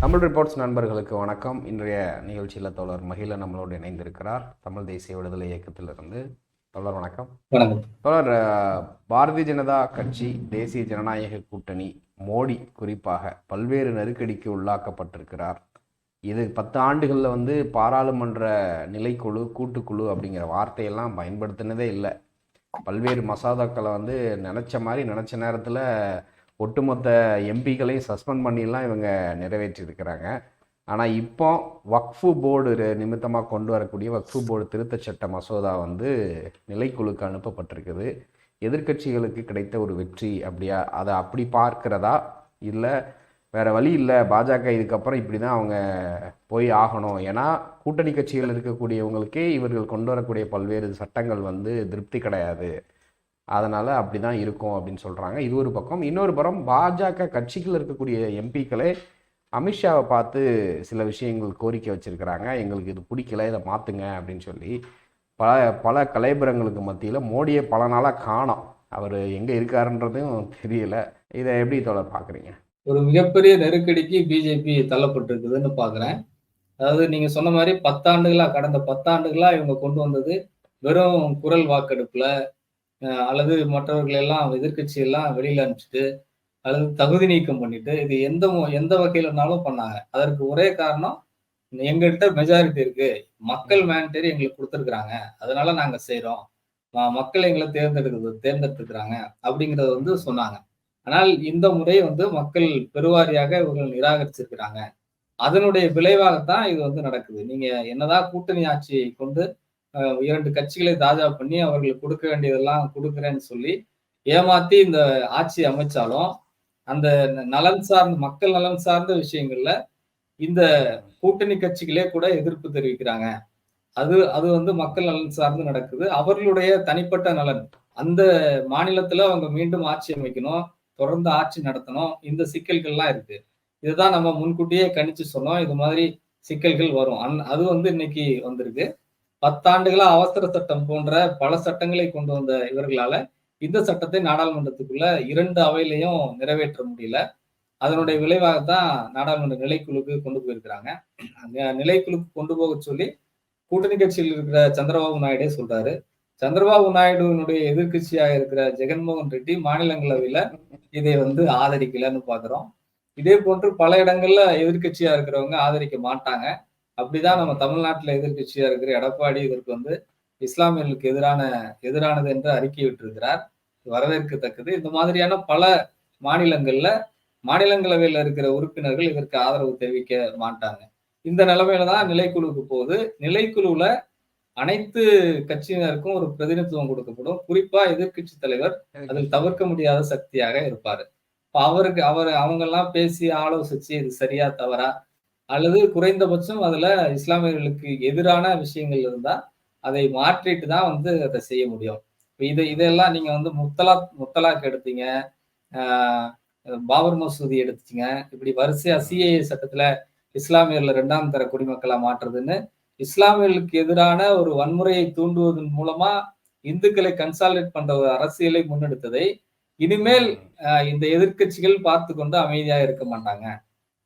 Tamil reports நண்பர்களுக்கு வணக்கம். இன்றைய நிகழ்ச்சியில் தோழர் மகிழ நம்மளோடு இணைந்திருக்கிறார். தமிழ் தேசிய விடுதலை இயக்கத்திலிருந்து. தோழர் வணக்கம். அஹ், பாரதிய ஜனதா கட்சி தேசிய ஜனநாயக கூட்டணி மோடி குறிப்பாக பல்வேறு நெருக்கடிக்கு உள்ளாக்கப்பட்டிருக்கிறார். இது பத்து ஆண்டுகளில் வந்து பாராளுமன்ற நிலைக்குழு கூட்டுக்குழு அப்படிங்கிற வார்த்தையெல்லாம் பயன்படுத்தினதே இல்லை. பல்வேறு மசோதாக்களை வந்து நினச்ச மாதிரி நினச்ச நேரத்தில் ஒட்டுமொத்த எம்பிகளையும் சஸ்பெண்ட் பண்ணிலாம் இவங்க நிறைவேற்றியிருக்கிறாங்க. ஆனால் இப்போ வக்ஃபு போர்டு நிமித்தமாக கொண்டு வரக்கூடிய வக்ஃபு போர்டு திருத்தச் சட்ட மசோதா வந்து நிலைக்குழுக்கு அனுப்பப்பட்டிருக்குது. எதிர்க்கட்சிகளுக்கு கிடைத்த ஒரு வெற்றி அப்படியா? அதை அப்படி பார்க்கிறதா? இல்லை வேற வழி இல்லை. பாஜக இதுக்கப்புறம் இப்படி தான் அவங்க போய் ஆகணும். ஏன்னா கூட்டணி கட்சிகள் இருக்கக்கூடியவங்களுக்கே இவர்கள் கொண்டு வரக்கூடிய பல்வேறு சட்டங்கள் வந்து திருப்தி கிடையாது. அதனால் அப்படி தான் இருக்கும் அப்படின்னு சொல்கிறாங்க இது ஒரு பக்கம். இன்னொரு புறம் பாஜக கட்சிகள் இருக்கக்கூடிய எம்பிக்களே அமித்ஷாவை பார்த்து சில விஷயங்கள் கோரிக்கை வச்சுருக்கிறாங்க. எங்களுக்கு இது பிடிக்கல இதை மாற்றுங்க அப்படின்னு சொல்லி பல பல கலைபுரங்களுக்கு மத்தியில் மோடியை பல நாளாக காணோம். அவர் எங்கே இருக்காருன்றதும் தெரியல. இதை எப்படி தொடர் பார்க்குறீங்க? ஒரு மிகப்பெரிய நெருக்கடிக்கு பிஜேபி தள்ளப்பட்டிருக்குதுன்னு பார்க்குறேன். அதாவது நீங்கள் சொன்ன மாதிரி பத்தாண்டுகளாக கடந்த பத்தாண்டுகளாக இவங்க கொண்டு வந்தது வெறும் குரல் வாக்கெடுப்பில் அல்லது மற்றவர்கள் எல்லாம் எதிர்கட்சி எல்லாம் வெளியில அனுப்பிச்சிட்டு அல்லது தகுதி நீக்கம் பண்ணிட்டு இது எந்த மு- எந்த வகையிலனாலும் பண்ணாங்க. அதற்கு ஒரே காரணம் எங்கள்கிட்ட மெஜாரிட்டி இருக்கு. மக்கள் மேண்டரி எங்களுக்கு கொடுத்துருக்குறாங்க. அதனால நாங்க செய்யறோம் மக்கள் எங்களை தேர்ந்தெடுக்கிறது தேர்ந்தெடுத்துக்கிறாங்க அப்படிங்கறத வந்து சொன்னாங்க. ஆனால் இந்த முறை வந்து மக்கள் பெருவாரியாக இவர்கள் நிராகரிச்சிருக்கிறாங்க. அதனுடைய விளைவாகத்தான் இது வந்து நடக்குது. நீங்க என்னதான் கூட்டணி ஆட்சியை கொண்டு இரண்டு கட்சிகளை தாஜா பண்ணி அவர்களுக்கு கொடுக்க வேண்டியதெல்லாம் கொடுக்குறேன்னு சொல்லி ஏமாத்தி இந்த ஆட்சி அமைச்சாலும் அந்த ந- நலன் சார்ந்த மக்கள் நலன் சார்ந்த விஷயங்கள்ல இந்த கூட்டணி கட்சிகளே கூட எதிர்ப்பு தெரிவிக்கிறாங்க. அது அது வந்து மக்கள் நலன் சார்ந்து நடக்குது. அவர்களுடைய தனிப்பட்ட நலன். அந்த மாநிலத்துல அவங்க மீண்டும் ஆட்சி அமைக்கணும் தொடர்ந்து ஆட்சி நடத்தணும். இந்த சிக்கல்கள்லாம் இருக்கு. இதுதான் நம்ம முன்கூட்டியே கணிச்சு சொன்னோம். இது மாதிரி சிக்கல்கள் வரும். அந் அது வந்து இன்னைக்கு வந்திருக்கு. பத்தாண்டுகளா அவசர சட்டம் போன்ற பல சட்டங்களை கொண்டு வந்த இவர்களால இந்த சட்டத்தை நாடாளுமன்றத்துக்குள்ள இரண்டு அவையிலையும் நிறைவேற்ற முடியல. அதனுடைய விளைவாக தான் நாடாளுமன்ற நிலைக்குழுக்கு கொண்டு போயிருக்கிறாங்க. நிலைக்குழுக்கு கொண்டு போக சொல்லி கூட்டணி கட்சியில் இருக்கிற சந்திரபாபு நாயுடே சொல்றாரு. சந்திரபாபு நாயுடுவினுடைய எதிர்க்கட்சியாக இருக்கிற ஜெகன்மோகன் ரெட்டி மாநிலங்களவையில இதை வந்து ஆதரிக்கலன்னு பாக்குறோம். இதே போன்று பல இடங்கள்ல எதிர்கட்சியா இருக்கிறவங்க ஆதரிக்க மாட்டாங்க. அப்படிதான் நம்ம தமிழ்நாட்டுல எதிர்க்கட்சியா இருக்கிற எடப்பாடி இதற்கு வந்து இஸ்லாமியர்களுக்கு எதிரான எதிரானது என்று அறிக்கை விட்டிருக்கிறார் வரவேற்கத்தக்கது. இந்த மாதிரியான பல மாநிலங்கள்ல மாநிலங்களவையில இருக்கிற உறுப்பினர்கள் இதற்கு ஆதரவு தெரிவிக்க மாட்டாங்க. இந்த நிலைமையில தான் நிலைக்குழுவுக்கு போகுது. நிலைக்குழுவுல அனைத்து கட்சியினருக்கும் ஒரு பிரதிநிதித்துவம் கொடுக்கப்படும். குறிப்பா எதிர்க்கட்சி தலைவர் அதில் தவிர்க்க முடியாத சக்தியாக இருப்பாரு. இப்ப அவருக்கு அவர் அவங்க எல்லாம் பேசி ஆலோசிச்சு இது சரியா தவறா அல்லது குறைந்தபட்சம் அதுல இஸ்லாமியர்களுக்கு எதிரான விஷயங்கள் இருந்தா அதை மாற்றிட்டு தான் வந்து அதை செய்ய முடியும். இப்போ இது இதெல்லாம் நீங்க வந்து முத்தலா முத்தலாக் எடுத்தீங்க. பாபர் மசூதி எடுத்துச்சிங்க இப்படி வரிசையா சிஏஏ சட்டத்துல இஸ்லாமியர்ல இரண்டாம் தர குடிமக்களா மாற்றுறதுன்னு இஸ்லாமியர்களுக்கு எதிரான ஒரு வன்முறையை தூண்டுவதன் மூலமா இந்துக்களை கன்சாலிடேட் பண்ற ஒரு அரசியலை முன்னெடுத்ததை இனிமேல் இந்த எதிர்க்கட்சிகள் பார்த்து கொண்டு அமைதியா இருக்க மாட்டாங்க.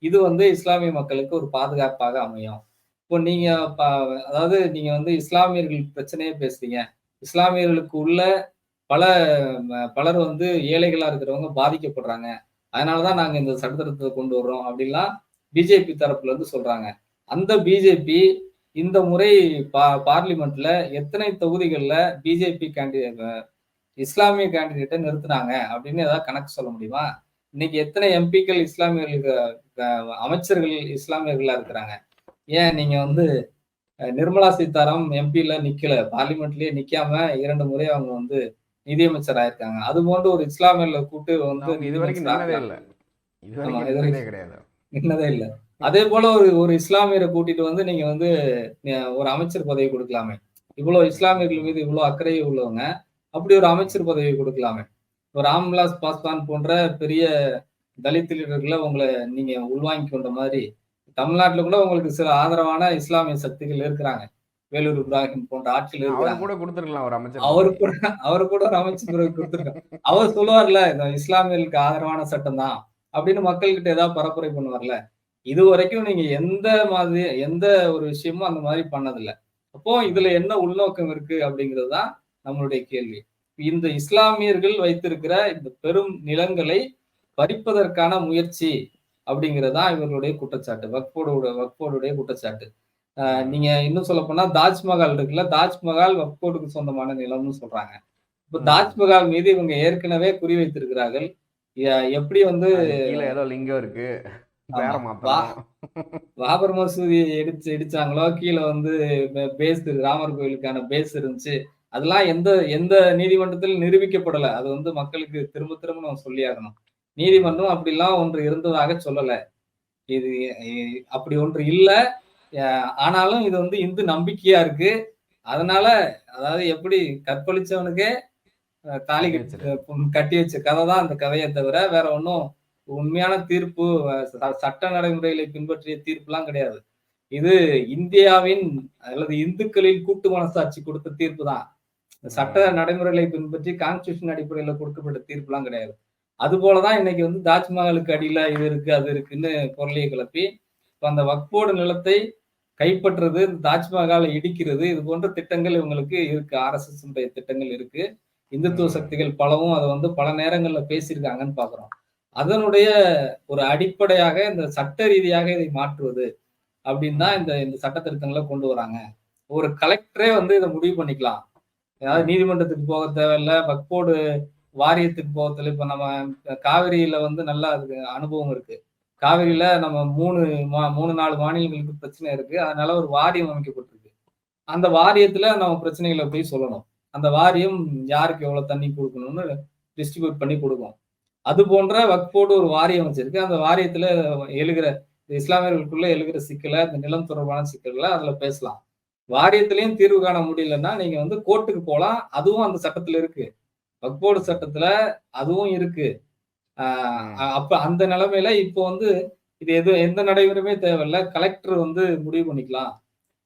இது வந்து இஸ்லாமிய மக்களுக்கு ஒரு பாதுகாப்பாக அமையும். இப்போ நீங்க அதாவது நீங்க வந்து இஸ்லாமியர்கள் பிரச்சனையே பேசுறீங்க. இஸ்லாமியர்களுக்கு உள்ள பல பலர் வந்து ஏழைகளா இருக்கிறவங்க பாதிக்கப்படுறாங்க. அதனாலதான் நாங்க இந்த சட்டத்திட்டத்தை கொண்டு வர்றோம் அப்படின்லாம் பிஜேபி தரப்புல இருந்து சொல்றாங்க. அந்த பிஜேபி இந்த முறை பா பார்லிமெண்ட்ல எத்தனை தொகுதிகளில் பிஜேபி கேண்டிடேட் இஸ்லாமிய கேண்டிடேட்டை நிறுத்தினாங்க அப்படின்னு ஏதாவது கணக்கு சொல்ல முடியுமா? இன்னைக்கு எத்தனை எம்பிக்கள் இஸ்லாமியர்களுக்கு அமைச்சர்கள் இஸ்லாமியர்களா இருக்கிறாங்க? ஏன் நீங்க வந்து நிர்மலா சீதாராம் எம்பில நிக்கல? பார்லிமெண்ட்லயே நிக்காம இரண்டு முறை அவங்க வந்து நிதியமைச்சர் ஆயிருக்காங்க. அது போன்று ஒரு இஸ்லாமியர்ல கூட்டு வந்து இது வரைக்கும் நின்னதே. இல்லை. அதே போல ஒரு ஒரு இஸ்லாமியரை கூட்டிட்டு வந்து நீங்க வந்து ஒரு அமைச்சர் பதவி கொடுக்கலாமே. இவ்வளவு இஸ்லாமியர்கள் மீது இவ்வளவு அக்கறை உள்ளவங்க அப்படி ஒரு அமைச்சர் பதவி கொடுக்கலாமே. ராம்விலாஸ் பாஸ்வான் போன்ற பெரிய தலித் லீடர்களை உங்களை நீங்க உள்வாங்கி கொண்ட மாதிரி தமிழ்நாட்டுல கூட உங்களுக்கு சில ஆதரவான இஸ்லாமிய சக்திகள் இருக்கிறாங்க. வேலூர் இப்ராஹிம் போன்ற அவர் இருக்கிறாங்க. கூட கொடுத்துருக்கலாம் ஒரு அமைச்சர். அவரு. கூட அவரு கூட ஒரு அமைச்சர் கொடுத்திருக்காங்க அவர் சொல்லுவார்ல இந்த இஸ்லாமியர்களுக்கு ஆதரவான சட்டம் தான் அப்படின்னு மக்கள்கிட்ட ஏதாவது பரப்புரை பண்ணுவார்ல. இது வரைக்கும் நீங்க எந்த மாதிரி எந்த ஒரு விஷயமும் அந்த மாதிரி பண்ணதில்லை. அப்போ இதுல என்ன உள்நோக்கம் இருக்கு அப்படிங்கிறது தான் நம்மளுடைய கேள்வி. இந்த இஸ்லாமியர்கள் வைத்திருக்கிற இந்த பெரும் நிலங்களை பறிப்பதற்கான முயற்சி அப்படிங்கறதுதான் இவர்களுடைய குற்றச்சாட்டு வக்போர்டோட வக்போர்டுடைய குற்றச்சாட்டு. நீங்க இன்னும் சொல்ல போனா தாஜ்மஹால் இருக்குல்ல தாஜ்மஹால் வக்போர்டுக்கு சொந்தமான நிலம்னு சொல்றாங்க. இப்ப. தாஜ்மஹால் மீது இவங்க ஏற்கனவே குறி வைத்திருக்கிறார்கள். எப்படி வந்து ஏதோ லிங்கம் இருக்கு. பாபர் மசூதி இடிச்சு இடிச்சாங்களோ கீழே வந்து பேஸ் ராமர் கோயிலுக்கான பேஸ் இருந்துச்சு. அதெல்லாம் எந்த எந்த நீதிமன்றத்தில் நிரூபிக்கப்படல. அது வந்து மக்களுக்கு திரும்ப திரும்ப நம்ம சொல்லி ஆகணும். நீதிமன்றம் அப்படிலாம் ஒன்று இருந்ததாக சொல்லல. இது அப்படி ஒன்று இல்ல. ஆனாலும் இது வந்து இந்து நம்பிக்கையா இருக்கு. அதனால அதாவது எப்படி கற்பழிச்சவனுக்கே தாலி கட்டி வச்ச கதை தான் அந்த கதையை தவிர வேற ஒன்றும் உண்மையான தீர்ப்பு சட்ட நடைமுறைகளை பின்பற்றிய தீர்ப்புலாம் கிடையாது. இது இந்தியாவின் அல்லது இந்துக்களின் கூட்டு மனசாட்சி கொடுத்த தீர்ப்பு தான். சட்ட நடைமுறைகளை பின்பற்றி கான்ஸ்டியூஷன் அடிப்படையில கொடுக்கப்பட்ட தீர்ப்புலாம் கிடையாது. அது போலதான் இன்னைக்கு வந்து தாஜ்மஹாலுக்கு அடியில இது இருக்கு அது இருக்குன்னு பொருளையை கிளப்பி இப்ப அந்த வக்போர்டு நிலத்தை கைப்பற்றுறது இந்த தாஜ்மஹாலை இடிக்கிறது இது போன்ற திட்டங்கள் இவங்களுக்கு இருக்கு. ஆர்எஸ்எஸ் திட்டங்கள் இருக்கு. இந்துத்துவ. சக்திகள் பலவும் அதை வந்து பல நேரங்கள்ல பேசியிருக்காங்கன்னு பாக்குறோம் அதனுடைய ஒரு அடிப்படையாக இந்த சட்ட ரீதியாக இதை மாற்றுவது அப்படின்னு தான் இந்த இந்த சட்ட திருத்தங்களை கொண்டு வராங்க. ஒரு கலெக்டரே வந்து இதை முடிவு பண்ணிக்கலாம். ஏதாவது நீதிமன்றத்துக்கு போக தேவையில்ல வக்போர்டு வாரியத்துக்கு போக தேவை இப்ப நம்ம காவிரியில வந்து நல்லா அதுக்கு அனுபவம் இருக்கு. காவிரியில நம்ம மூணு மா- மூணு நாலு மாநிலங்களுக்கு பிரச்சனை இருக்கு. அதனால ஒரு வாரியம் அமைக்கப்பட்டிருக்கு. அந்த வாரியத்துல நம்ம பிரச்சனைகளை போய் சொல்லணும். அந்த வாரியம் யாருக்கு எவ்வளவு தண்ணி கொடுக்கணும்னு டிஸ்ட்ரிபியூட் பண்ணி கொடுக்கும். அது போன்ற வக்போர்டு ஒரு வாரியம் வச்சிருக்கு அந்த வாரியத்துல எழுகிற இஸ்லாமியர்களுக்குள்ள எழுகிற சிக்கலை அந்த நிலம் தொடர்பான சிக்கல்களை அதுல பேசலாம். வாரியத்திலையும் தீர்வு காண முடியலன்னா நீங்க வந்து கோர்ட்டுக்கு போலாம் அதுவும் அந்த சட்டத்துல இருக்கு வக்போர்டு சட்டத்துல அதுவும் இருக்கு. அப்ப அந்த நிலைமையில இப்போ வந்து இது எது எந்த நடைமுறையுமே தேவையில்ல கலெக்டர் வந்து முடிவு பண்ணிக்கலாம்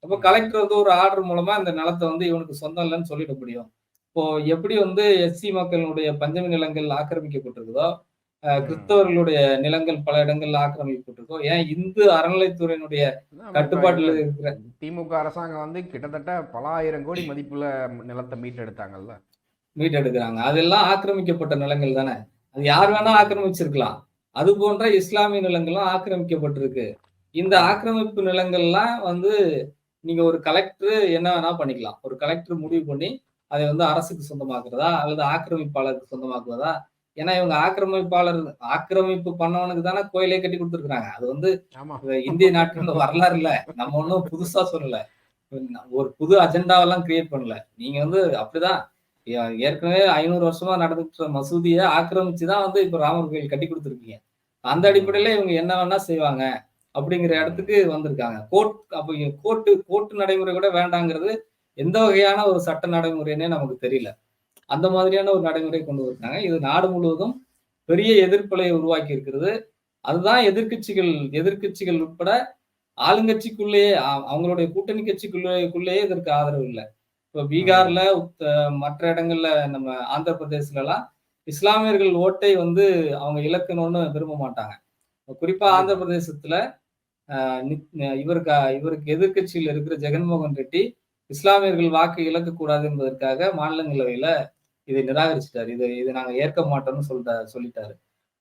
அப்ப. கலெக்டர் வந்து ஒரு ஆர்டர் மூலமா இந்த நிலத்தை வந்து இவனுக்கு சொந்தம் இல்லைன்னு சொல்லிட முடியும் இப்போ எப்படி வந்து எஸ்சி மக்களுடைய பஞ்சமி நிலங்கள் ஆக்கிரமிக்கப்பட்டிருக்குதோ. கிறிஸ்தவர்களுடைய நிலங்கள் பல இடங்கள்ல ஆக்கிரமிக்கப்பட்டிருக்கோ? ஏன் இந்து அறநிலைத்துறையினுடைய கட்டுப்பாட்டுல இருக்கிற திமுக அரசாங்கம் வந்து கிட்டத்தட்ட பல ஆயிரம் கோடி மதிப்புல நிலத்தை மீட்டெடுத்தாங்கல்ல? மீட்டெடுக்கிறாங்க. அதெல்லாம் ஆக்கிரமிக்கப்பட்ட நிலங்கள் தானே? அது யார் வேணா ஆக்கிரமிச்சிருக்கலாம். அது போன்ற இஸ்லாமிய நிலங்களும் ஆக்கிரமிக்கப்பட்டிருக்கு. இந்த ஆக்கிரமிப்பு நிலங்கள்லாம் வந்து நீங்க ஒரு கலெக்டர் என்ன வேணா பண்ணிக்கலாம். ஒரு கலெக்டர் முடிவு பண்ணி அதை வந்து அரசுக்கு சொந்தமாக்குறதா அல்லது ஆக்கிரமிப்பாளருக்கு சொந்தமாக்குவதா? ஏன்னா இவங்க ஆக்கிரமிப்பாளர் ஆக்கிரமிப்பு பண்ணவனுக்கு தானே கோயிலே கட்டி கொடுத்துருக்காங்க அது வந்து இந்திய நாட்டின் வரலாறு இல்ல நம்ம ஒன்றும் புதுசா சொல்லல. ஒரு புது அஜெண்டாவெல்லாம் கிரியேட் பண்ணல. நீங்க வந்து அப்படிதான். ஏற்கனவே ஐநூறு வருஷமா நடந்துட்டு மசூதியை ஆக்கிரமிச்சு தான் வந்து இப்ப ராமர் கோயில் கட்டி கொடுத்துருக்கீங்க. அந்த அடிப்படையில இவங்க என்ன வேணா செய்வாங்க அப்படிங்கிற இடத்துக்கு வந்திருக்காங்க. கோர்ட் அப்ப கோர்ட்டு கோர்ட்டு நடைமுறை கூட வேண்டாங்கிறது எந்த வகையான ஒரு சட்ட நடைமுறைன்னே நமக்கு தெரியல. அந்த மாதிரியான ஒரு நடைமுறை கொண்டு வந்திருக்காங்க. இது நாடு முழுவதும் பெரிய எதிர்ப்பலை உருவாக்கி இருக்கிறது. அதுதான் எதிர்க்கட்சிகள் எதிர்க்கட்சிகள் உட்பட ஆளுங்கட்சிக்குள்ளேயே அவங்களுடைய கூட்டணி கட்சிக்குள்ளேயே இதற்கு ஆதரவு இல்லை. இப்போ பீகார்ல மற்ற இடங்கள்ல நம்ம ஆந்திர பிரதேசல எல்லாம் இஸ்லாமியர்கள் ஓட்டை வந்து அவங்க இழக்கணும்னு விரும்ப மாட்டாங்க. குறிப்பா ஆந்திர பிரதேசத்துல இவருக்கு இவருக்கு எதிர்க்கட்சியில் இருக்கிற ஜெகன்மோகன் ரெட்டி இஸ்லாமியர்கள் வாக்கு இழக்கக்கூடாது என்பதற்காக மாநிலங்களவையில இதை நிராகரிச்சிட்டாரு. இதை இதை நாங்க ஏற்க மாட்டோம்னு சொல்லிட்டா சொல்லிட்டாரு.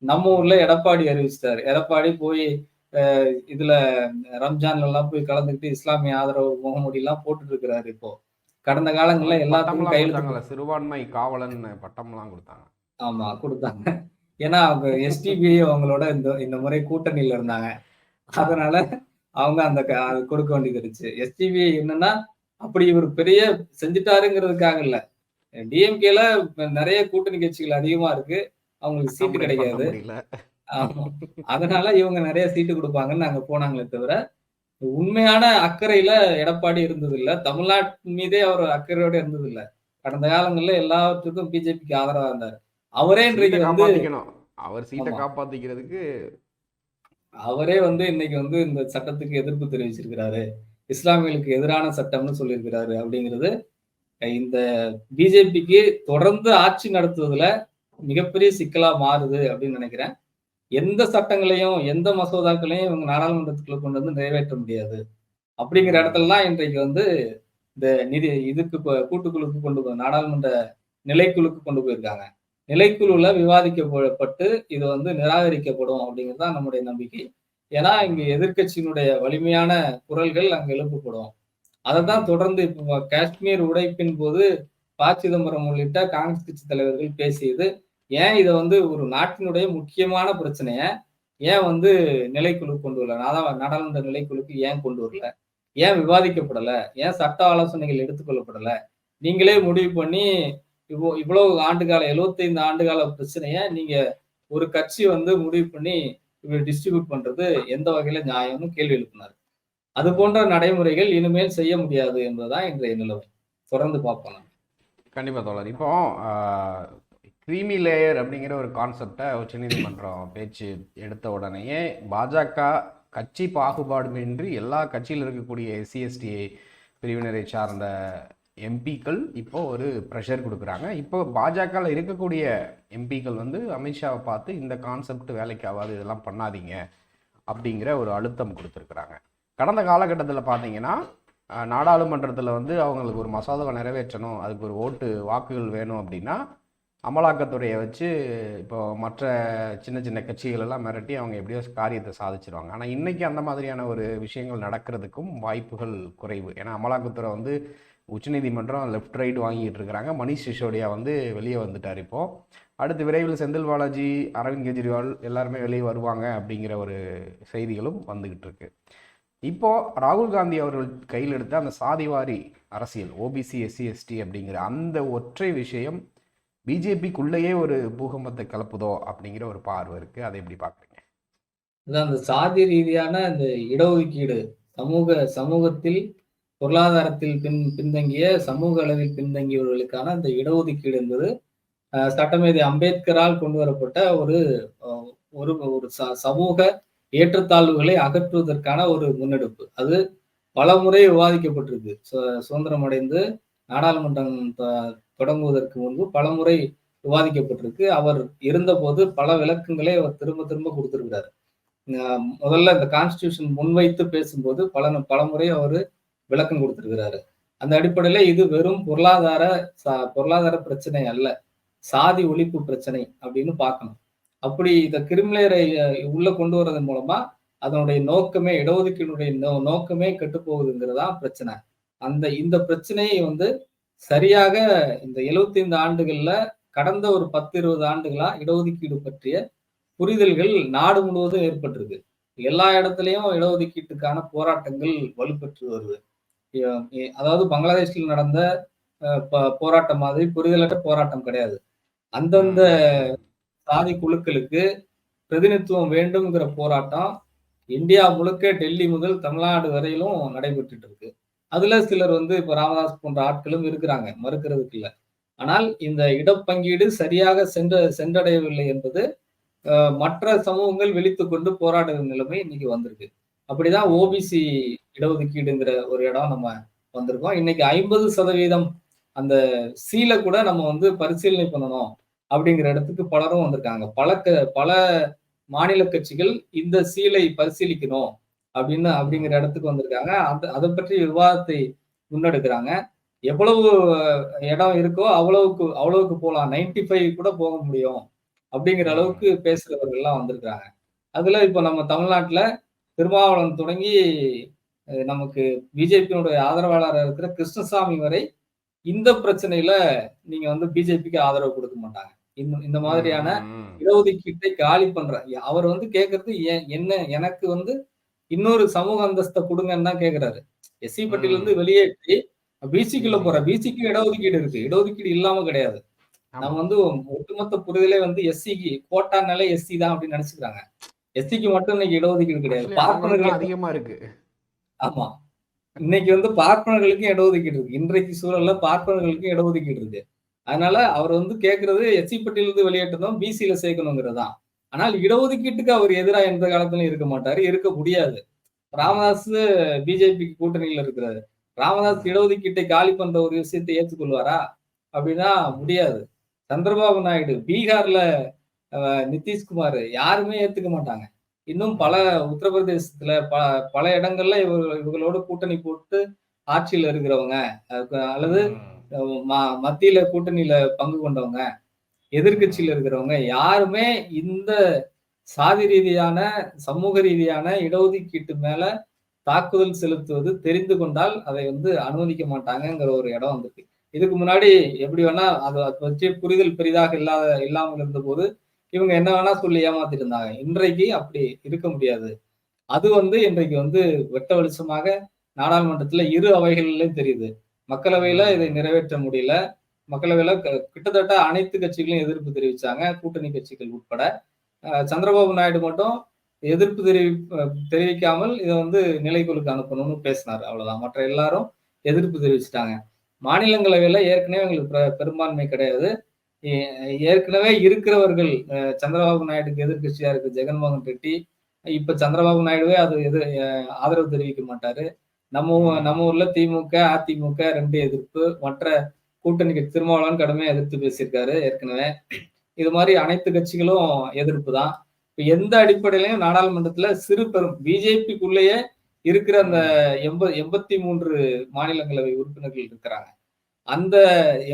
நம்ம ஊர்ல எடப்பாடி அறிவிச்சிட்டாரு. எடப்பாடி போய் இதுல ரம்ஜான்ல எல்லாம் போய் கலந்துக்கிட்டு இஸ்லாமிய ஆதரவு முகமூடி எல்லாம் போட்டுட்டு இருக்கிறாரு இப்போ. கடந்த காலங்கள்ல எல்லாத்துக்கும் பட்டம்லாம் கையெழுத்து கொடுத்தாங்கல்ல. சிறுபான்மை காவலன் பட்டம்லாம் கொடுத்தாங்க. ஆமா கொடுத்தாங்க. ஏன்னா அவங்க எஸ்டிபி அவங்களோட இந்த இந்த முறை கூட்டணியில இருந்தாங்க. அதனால அவங்க அந்த கொடுக்க வேண்டியது இருந்துச்சு. எஸ்டிபி என்னன்னா அப்படி இவர் பெரிய செஞ்சுட்டாருங்கிறதுக்காக இல்ல. டிஎம்கேல நிறைய கூட்டணி கட்சிகள் அதிகமா இருக்கு. அவங்களுக்கு சீட்டு கிடைக்காது. அதனால இவங்க நிறைய சீட்டு கொடுப்பாங்கன்னு நாங்க போனாங்களே தவிர உண்மையான அக்கறையில எடப்பாடி இருந்தது இல்ல தமிழ்நாட்டு மீதே அவர் அக்கறையோட இருந்தது இல்ல கடந்த காலங்கள்ல எல்லாவற்றுக்கும் பிஜேபிக்கு ஆதரவா இருந்தாரு. அவரே இன்றைக்கு வந்து அவர் சீட்டை. காப்பாத்திக்கிறதுக்கு அவரே வந்து இன்னைக்கு வந்து இந்த சட்டத்துக்கு எதிர்ப்பு தெரிவிச்சிருக்கிறாரு. இஸ்லாமியர்களுக்கு எதிரான சட்டம்னு சொல்லியிருக்கிறாரு அப்படிங்கிறது இந்த பிஜேபிக்கு தொடர்ந்து ஆட்சி நடத்துவதுல மிகப்பெரிய சிக்கலா மாறுது அப்படின்னு நினைக்கிறேன். எந்த சட்டங்களையும் எந்த மசோதாக்களையும் இவங்க நாடாளுமன்றத்துக்குள்ள கொண்டு வந்து நிறைவேற்ற முடியாது. அப்படிங்கிற இடத்துல தான் இன்றைக்கு வந்து இந்த நிதி இதுக்கு கூட்டுக்குழுக்கு கொண்டு போய் நாடாளுமன்ற நிலைக்குழுக்கு கொண்டு போயிருக்காங்க. நிலைக்குழுல விவாதிக்கப்பட்டு இது வந்து நிராகரிக்கப்படும் அப்படிங்கிறது தான் நம்முடைய நம்பிக்கை. ஏன்னா இங்கு எதிர்க்கட்சியினுடைய வலிமையான குரல்கள் அங்க எழுப்பப்படும். அதை தான் தொடர்ந்து இப்போ காஷ்மீர் உடைப்பின் போது ப சிதம்பரம் உள்ளிட்ட காங்கிரஸ் கட்சி தலைவர்கள் பேசியது. ஏன் இதை வந்து ஒரு நாட்டினுடைய முக்கியமான பிரச்சனைய ஏன் வந்து நிலைக்குழு கொண்டு வரல? அதான் நாடாளுமன்ற நிலைக்குழுக்கு ஏன் கொண்டு வரல? ஏன் விவாதிக்கப்படலை? ஏன் சட்ட ஆலோசனைகள் எடுத்துக்கொள்ளப்படலை? நீங்களே முடிவு பண்ணி இவ்வளோ இவ்வளவு ஆண்டுகால 75 ஆண்டுகால பிரச்சனைய நீங்க ஒரு கட்சி வந்து முடிவு பண்ணி டிஸ்ட்ரிபியூட் பண்றது எந்த வகையில நியாயம்னு கேள்வி எழுப்பினார். அது போன்ற நடைமுறைகள் இனிமேல் செய்ய முடியாது என்பதுதான் இன்றைய நிலவரம் தொடர்ந்து பார்ப்போம் கண்டிப்பாக தோழர். இப்போ க்ரீமி லேயர் அப்படிங்கிற ஒரு கான்செப்டை உச்சநீதிமன்றம் பேச்சு எடுத்த உடனேயே பாஜக கட்சி பாகுபாடுமின்றி எல்லா கட்சியில் இருக்கக்கூடிய எஸ்சிஎஸ்டி பிரிவினரை சார்ந்த எம்பிக்கள் இப்போ ஒரு ப்ரெஷர் கொடுக்குறாங்க. இப்போ பாஜகவில் இருக்கக்கூடிய எம்பிக்கள் வந்து அமித்ஷாவை பார்த்து இந்த கான்செப்ட் வேலைக்கு ஆகாது இதெல்லாம் பண்ணாதீங்க அப்படிங்கிற ஒரு அழுத்தம் கொடுத்துருக்குறாங்க. கடந்த காலகட்டத்தில் பார்த்தீங்கன்னா நாடாளுமன்றத்தில் வந்து அவங்களுக்கு ஒரு மசோதாவை நிறைவேற்றணும் அதுக்கு ஒரு ஓட்டு வாக்குகள் வேணும் அப்படின்னா அமலாக்கத்துறையை வச்சு இப்போ மற்ற சின்ன சின்ன கட்சிகள் எல்லாம் மிரட்டி அவங்க எப்படியோ காரியத்தை சாதிச்சிருவாங்க. ஆனால் இன்றைக்கி அந்த மாதிரியான ஒரு விஷயங்கள் நடக்கிறதுக்கும் வாய்ப்புகள் குறைவு. ஏன்னா அமலாக்கத்துறை வந்து உச்சநீதிமன்றம் லெஃப்ட் ரைட் வாங்கிட்டு இருக்கிறாங்க. மணிஷ் சிசோடியா வந்து வெளியே வந்துட்டார் இப்போது அடுத்து விரைவில் செந்தில் பாலாஜி அரவிந்த் கெஜ்ரிவால் எல்லாருமே வெளியே வருவாங்க அப்படிங்கிற ஒரு செய்திகளும் வந்துக்கிட்டு இருக்கு. இப்போ ராகுல் காந்தி அவர்கள் கையில் எடுத்த அந்த சாதிவாரி அரசியல் ஓபிசி எஸ்சி எஸ்டி அப்படிங்கிற அந்த ஒற்றை விஷயம் பிஜேபிக்குள்ளேயே ஒரு பூகம்பத்தை கலப்புதோ அப்படிங்கிற ஒரு பார்வை இருக்கு. அதை எப்படி பார்க்குறீங்க? அதான் அந்த சாதி ரீதியான இந்த இடஒதுக்கீடு சமூக சமூகத்தில் பொருளாதாரத்தில் பின் பின்தங்கிய சமூக அளவில் பின்தங்கியவர்களுக்கான அந்த இடஒதுக்கீடு என்பது சட்டமேதை அம்பேத்கரால் கொண்டு வரப்பட்ட ஒரு ஒரு ஒரு ச- சமூக ஏற்றத்தாழ்வுகளை அகற்றுவதற்கான ஒரு முன்னெடுப்பு. அது பல முறை விவாதிக்கப்பட்டிருக்கு. சு- சுதந்திரம் அடைந்து நாடாளுமன்றம் தொடங்குவதற்கு முன்பு பல முறை விவாதிக்கப்பட்டிருக்கு. அவர் இருந்தபோது பல விளக்கங்களை அவர் திரும்ப திரும்ப கொடுத்திருக்கிறார். முதல்ல இந்த கான்ஸ்டியூஷன் முன்வைத்து பேசும்போது பல பல முறை அவர் விளக்கம் கொடுத்திருக்கிறாரு. அந்த அடிப்படையில இது வெறும் பொருளாதார சா- பொருளாதார பிரச்சனை அல்ல. சாதி ஒழிப்பு பிரச்சனை அப்படின்னு பார்க்கணும். அப்படி இந்த கிரிமினரை உள்ள கொண்டு வர்றதன் மூலமா அதனுடைய நோக்கமே இடஒதுக்கீடுடைய நோ நோக்கமே கெட்டு பிரச்சனை. அந்த இந்த பிரச்சனையை வந்து சரியாக இந்த 75 ஆண்டுகள்ல கடந்த ஒரு பத்து இருபது ஆண்டுகளா இடஒதுக்கீடு பற்றிய புரிதல்கள் நாடு முழுவதும் ஏற்பட்டிருக்கு. எல்லா இடத்துலையும் இடஒதுக்கீட்டுக்கான போராட்டங்கள் வலுப்பெற்று வருது. அதாவது பங்களாதேஷில் நடந்த போராட்டம் மாதிரி புரிதலற்ற போராட்டம் கிடையாது. அந்தந்த சாதி குழுக்களுக்கு பிரதிநிதித்துவம் வேண்டும்ங்கிற போராட்டம் இந்தியா முழுக்க டெல்லி முதல் தமிழ்நாடு வரையிலும் நடைபெற்றுட்டு இருக்கு அதுல சிலர் வந்து இப்ப ராமதாஸ் போன்ற ஆட்களும் இருக்கிறாங்க மறுக்கிறதுக்கு இல்லை. ஆனால் இந்த இடப்பங்கீடு சரியாக சென்ற சென்றடையவில்லை என்பது மற்ற சமூகங்கள் விழித்து கொண்டு போராடுகிற நிலைமை இன்னைக்கு வந்திருக்கு. அப்படிதான் ஓபிசி இடஒதுக்கீடுங்கிற ஒரு இடம் நம்ம வந்திருக்கோம். இன்னைக்கு ஐம்பது சதவீதம் அந்த சீலை கூட நம்ம வந்து பரிசீலனை பண்ணணும். அப்படிங்கிற இடத்துக்கு பலரும் வந்திருக்காங்க. பல க- பல மாநில கட்சிகள் இந்த சீலை பரிசீலிக்கணும் அப்படின்னு அப்படிங்கிற இடத்துக்கு வந்திருக்காங்க. அந்த அதை பற்றி விவாதத்தை முன்னெடுக்கிறாங்க. எவ்வளவு இடம் இருக்கோ அவ்வளவுக்கு அவ்வளவுக்கு போகலாம். நைன்டி ஃபைவ் கூட போக முடியும் அப்படிங்கிற அளவுக்கு பேசுறவர்கள்லாம் வந்திருக்கிறாங்க. அதுல இப்போ நம்ம தமிழ்நாட்டில் திருமாவளவன் தொடங்கி நமக்கு பிஜேபியினுடைய ஆதரவாளராக இருக்கிற கிருஷ்ணசாமி வரை இந்த பிரச்சனையில நீங்க வந்து பிஜேபிக்கு ஆதரவு கொடுக்க மாட்டாங்க. இந்த இந்த மாதிரியான. இடஒதுக்கீட்டை காலி பண்ற அவர் வந்து கேக்குறது என்ன எனக்கு வந்து இன்னொரு சமூக அந்தஸ்தை கொடுங்கன்னு தான் கேக்குறாரு. எஸ்சி பட்டியல இருந்து வெளியேற்றி பிசிக்குள்ள போற பிசிக்கு இடஒதுக்கீடு இருக்கு. இடஒதுக்கீடு இல்லாம கிடையாது. நம்ம வந்து ஒட்டுமொத்த புரிதலே வந்து எஸ்சிக்கு கோட்டானாலே எஸ்சி தான் அப்படின்னு நினைச்சுக்கிறாங்க. எஸ்சிக்கு மட்டும் இன்னைக்கு இடஒதுக்கீடு கிடையாது. பார்ப்பனர்களுக்கு அதிகமா இருக்கு. ஆமா. இன்னைக்கு வந்து பார்ப்பனர்களுக்கும் இடஒதுக்கீடு இருக்கு. இன்றைக்கு சூழல்ல பார்ப்பனர்களுக்கும் இடஒதுக்கீடு இருக்கு. அதனால அவர் வந்து கேட்கறது எஸ்சி பட்டியலிருந்து வெளியேற்றதும் பிசியில சேர்க்கணுங்கிறது. தான் ஆனால் இடஒதுக்கீட்டுக்கு அவர் எதிராக எந்த காலத்திலும் இருக்க மாட்டாரு இருக்க முடியாது. ராமதாஸ் பிஜேபிக்கு கூட்டணியில இருக்கிறாரு. ராமதாஸ் இடஒதுக்கீட்டை காலி பண்ற ஒரு விஷயத்தை ஏற்றுக்கொள்வாரா? அப்படின்னா முடியாது. சந்திரபாபு நாயுடு பீகார்ல அஹ், நிதிஷ்குமார் யாருமே ஏத்துக்க மாட்டாங்க. இன்னும் பல உத்தரப்பிரதேசத்துல ப பல இடங்கள்ல இவர்கள் இவங்களோட கூட்டணி போட்டு ஆட்சியில இருக்கிறவங்க. அல்லது மத்தியில கூட்டணியில பங்கு கொண்டவங்க எதிர்க்கட்சியில இருக்கிறவங்க யாருமே இந்த சாதி ரீதியான சமூக ரீதியான இடஒதுக்கீட்டு மேல தாக்குதல் செலுத்துவது தெரிந்து கொண்டால் அதை வந்து அனுமதிக்க மாட்டாங்கங்கிற ஒரு இடம் வந்திருக்கு. இதுக்கு முன்னாடி எப்படி வேணா அது அதை பற்றி புரிதல் பெரிதாக இல்லாத இல்லாமல் இருந்தபோது இவங்க என்ன வேணா சொல்லி ஏமாத்திட்டு இருந்தாங்க. இன்றைக்கு அப்படி இருக்க முடியாது. அது வந்து இன்றைக்கு வந்து வெட்ட வெளிச்சமாக நாடாளுமன்றத்துல இரு அவைகளிலும் தெரியுது. மக்களவையில இதை நிறைவேற்ற முடியல. மக்களவையில க- கிட்டத்தட்ட அனைத்து கட்சிகளையும் எதிர்ப்பு தெரிவிச்சாங்க. கூட்டணி கட்சிகள் உட்பட. சந்திரபாபு நாயுடு மட்டும் எதிர்ப்பு தெரிவி தெரிவிக்காமல் இதை வந்து நிலைக்குழுக்கு அனுப்பணும்னு பேசினார். அவ்வளவுதான். மற்ற எல்லாரும் எதிர்ப்பு தெரிவிச்சிட்டாங்க. மாநிலங்களவையில ஏற்கனவே எங்களுக்கு பெ- பெரும்பான்மை கிடையாது. ஏற்கனவே இருக்கிறவர்கள் சந்திரபாபு நாயுடுக்கு எதிர்கட்சியா இருக்கு ஜெகன்மோகன் ரெட்டி இப்ப சந்திரபாபு நாயுடுவே அது எது ஆதரவு தெரிவிக்க மாட்டாரு. நம்ம நம்ம ஊர்ல திமுக அதிமுக ரெண்டு எதிர்ப்பு மற்ற கூட்டணி திருமாவளவன் கடுமையா எதிர்த்து பேசியிருக்காரு ஏற்கனவே. இது மாதிரி அனைத்து கட்சிகளும் எதிர்ப்பு தான். இப்ப எந்த அடிப்படையிலையும் நாடாளுமன்றத்துல சிறு பெரும் பிஜேபிக்குள்ளேயே இருக்கிற அந்த எண்பது எண்பத்தி மூன்று மாநிலங்களவை உறுப்பினர்கள் இருக்கிறாங்க. அந்த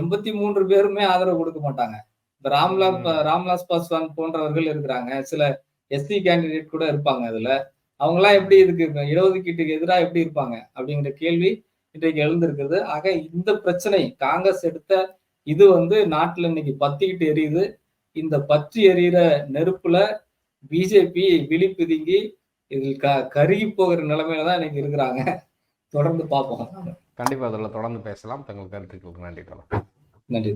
எண்பத்தி மூன்று பேருமே ஆதரவு கொடுக்க மாட்டாங்க. இப்ப ராம்லால் ராம்விலாஸ் பாஸ்வான் போன்றவர்கள் இருக்கிறாங்க. சில எஸ்சி கேண்டிடேட் கூட இருப்பாங்க அதுல. அவங்கெல்லாம் எப்படி இதுக்கு இடஒதுக்கீட்டுக்கு எதிராக எப்படி இருப்பாங்க அப்படிங்கிற கேள்வி இன்றைக்கு எழுந்திருக்கிறது. ஆக இந்த பிரச்சனை காங்கிரஸ் எடுத்த இது வந்து நாட்டுல இன்னைக்கு பத்திக்கிட்டு எரியுது. இந்த பற்றி எரியிற நெருப்புல பிஜேபி விழி பிதுங்கி இதில் க கருகி போகிற நிலைமையில தான் இன்னைக்கு இருக்கிறாங்க. தொடர்ந்து பார்ப்போம். கண்டிப்பா அதில் தொடர்ந்து பேசலாம். தங்கள் கருத்துக்களுக்கு நன்றி நன்றி.